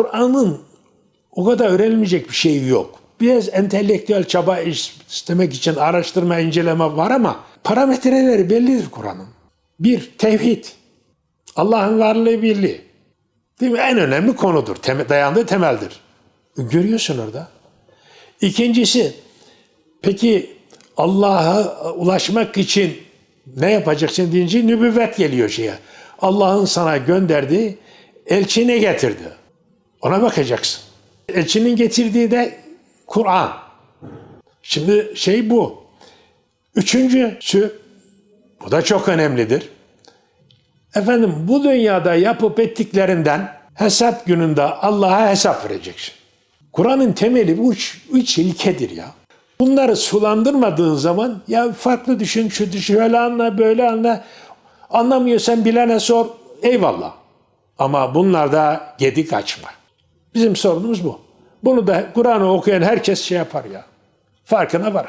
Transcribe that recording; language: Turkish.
Kur'an'ın o kadar öğrenilmeyecek bir şey yok. Biraz entelektüel çaba istemek için araştırma, inceleme var ama parametreleri bellidir Kur'an'ın. Bir, tevhid. Allah'ın varlığı birliği. Değil mi? En önemli konudur. Dayandığı temeldir. Görüyorsun orada. İkincisi, peki Allah'a ulaşmak için ne yapacaksın deyince nübüvvet geliyor şeye. Allah'ın sana gönderdiği elçi ne getirdi? Ona bakacaksın. Elçinin getirdiği de Kur'an. Şimdi şey bu. Üçüncüsü, bu da çok önemlidir. Efendim bu dünyada yapıp ettiklerinden hesap gününde Allah'a hesap vereceksin. Kur'an'ın temeli bu üç, üç ilkedir ya. Bunları sulandırmadığın zaman ya farklı düşün, şu düşün, şöyle anla, böyle anla. Anlamıyorsan bilene sor, eyvallah. Ama bunlarda gedik açma. Bizim sorunumuz bu. Bunu da Kur'an'ı okuyan herkes şey yapar ya. Farkına var.